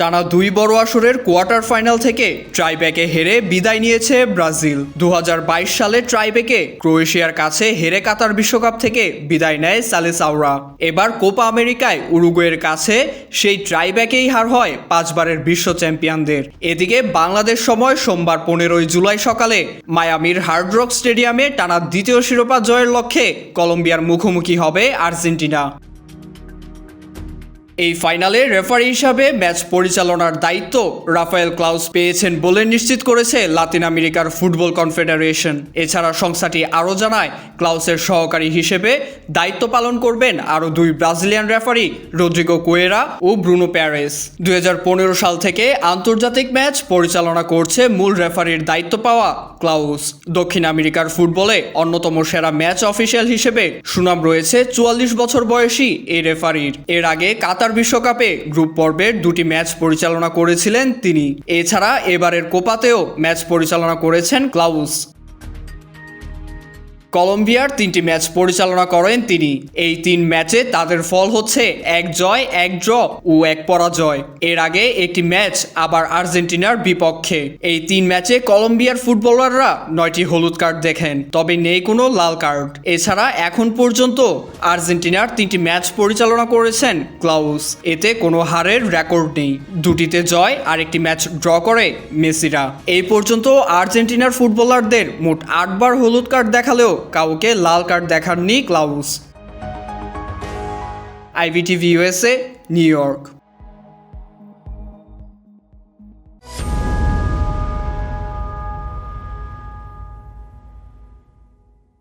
টানা দুই বড় আসরের কোয়ার্টার ফাইনাল থেকে ট্রাইব্যাকে হেরে বিদায় নিয়েছে ব্রাজিল। দু হাজার বাইশ সালে ট্রাইব্যাকে ক্রোয়েশিয়ার কাছে হেরে কাতার বিশ্বকাপ থেকে বিদায় নেয় সালেসাওরা এবার কোপা আমেরিকায় উরুগুয়ের কাছে সেই ট্রাইব্যাকেই হার হয় পাঁচবারের বিশ্ব চ্যাম্পিয়নদের। এদিকে বাংলাদেশ সময় সোমবার পনেরোই জুলাই সকালে মায়ামির হার্ড রক স্টেডিয়ামে টানা দ্বিতীয় শিরোপা জয়ের লক্ষ্যে কলম্বিয়ার মুখোমুখি হবে আর্জেন্টিনা। এই ফাইনালে রেফারি হিসাবে ম্যাচ পরিচালনার দায়িত্ব রাফায়েল ক্লাউস পেয়েছেন বলে নিশ্চিত করেছে লাতিন আমেরিকার ফুটবল কনফেডারেশন। এছাড়া সংস্থাটি আরও জানায়, ক্লাউসের সহকারী হিসেবে দায়িত্ব পালন করবেন আরও দুই ব্রাজিলিয়ান রেফারি রদ্রিগো কোয়েরা ও ব্রুনো প্যারেস। দুই হাজার পনেরো সাল থেকে আন্তর্জাতিক ম্যাচ পরিচালনা করছে মূল রেফারির দায়িত্ব পাওয়া ক্লাউস। দক্ষিণ আমেরিকার ফুটবলে অন্যতম সেরা ম্যাচ অফিসিয়াল হিসেবে সুনাম রয়েছে চুয়াল্লিশ বছর বয়সী এই রেফারির। এর আগে কাতার বিশ্বকাপে গ্রুপ পর্বের দুটি ম্যাচ পরিচালনা করেছিলেন তিনি। এছাড়া এবারের কোপাতেও ম্যাচ পরিচালনা করেছেন ক্লাউস। কলম্বিয়ার তিনটি ম্যাচ পরিচালনা করেন তিনি। এই তিন ম্যাচে তাদের ফল হচ্ছে এক জয়, এক ড্র ও এক পরাজয়। এর আগে একটি ম্যাচ আবার আর্জেন্টিনার বিপক্ষে। এই তিন ম্যাচে কলম্বিয়ার ফুটবলাররা নয়টি হলুদ কার্ড দেখেন, তবে নেই কোনো লাল কার্ড। এছাড়া এখন পর্যন্ত আর্জেন্টিনার তিনটি ম্যাচ পরিচালনা করেছেন ক্লাউস। এতে কোনো হারের রেকর্ড নেই। দুটিতে জয় আর একটি ম্যাচ ড্র করে মেসিরা। এই পর্যন্ত আর্জেন্টিনার ফুটবলারদের মোট আটবার হলুদ কার্ড দেখালেও কাউকে লাল card দেখাননি Klaus. IBTV USA New York.